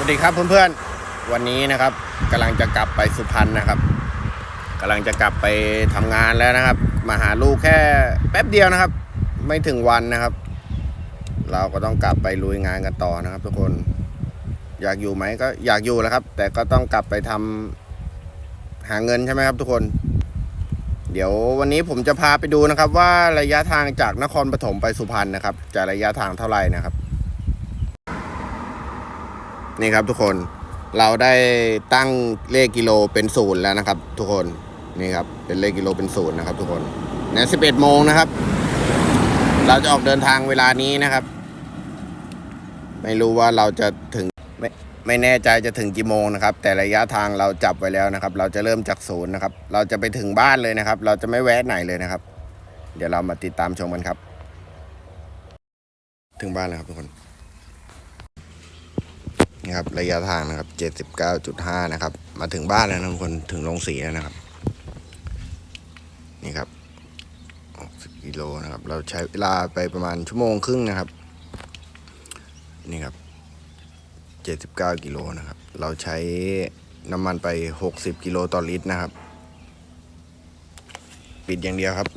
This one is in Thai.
วัสดีครับเพื่อนๆ วันนี้นะครับกำลังจะกลับไปสุพรรณนะครับกำลังจะกลับไปทำงานแล้วนะครับ มาหาลูกแค่แป๊บเดียวนะครับ ไม่ถึงวันนะครับ เราก็ต้องกลับไปลุยงานกันต่อนะครับ ทุกคนอยากอยู่ไหมก็อยากอยู่แหล้วครับ แต่ก็ต้องกลับไปทำหาเงินใช่ไหมครับทุกคน เดี๋ยววันนี้ผมจะพาไปดูนะครับ ว่าระยะทางจากนครปฐมไปสุพรรณนะครับ จะระยะทางเท่าไหร่นะครับ นี่ครับทุกคนเราได้ตั้งเลขกิโลเป็นศูนย์แล้วนะครับ ทุกคนนี่ครับเป็นเลขกิโลเป็นศูนย์นะครับ ทุกคนในสิบเอ็ดโมงนะครับ เราจะออกเดินทางเวลานี้นะครับ ไม่รู้ว่าเราจะถึงไม่ไม่แน่ใจจะถึงกี่โมงนะครับ แต่ระยะทางเราจับไว้แล้วนะครับ เราจะเริ่มจากศูนย์นะครับ เราจะไปถึงบ้านเลยนะครับ เราจะไม่แวะไหนเลยนะครับ เดี๋ยวเรามาติดตามชมกันครับ ถึงบ้านแล้วครับทุกคน นี่ครับระยะทางนะครับเจ็ดสิบเก้าจุดห้านะครับ มาถึงบ้านแล้วนะทุกคนถึงโรงสีแล้วนะครับ นี่ครับหกสิบกิโลนะครับ เราใช้เวลาไปประมาณชั่วโมงครึ่งนะครับ นี่ครับเจ็ดสิบเก้ากิโลนะครับ เราใช้น้ำมันไปหกสิบกิโลต่อลิตรนะครับ ปิดอย่างเดียวครับ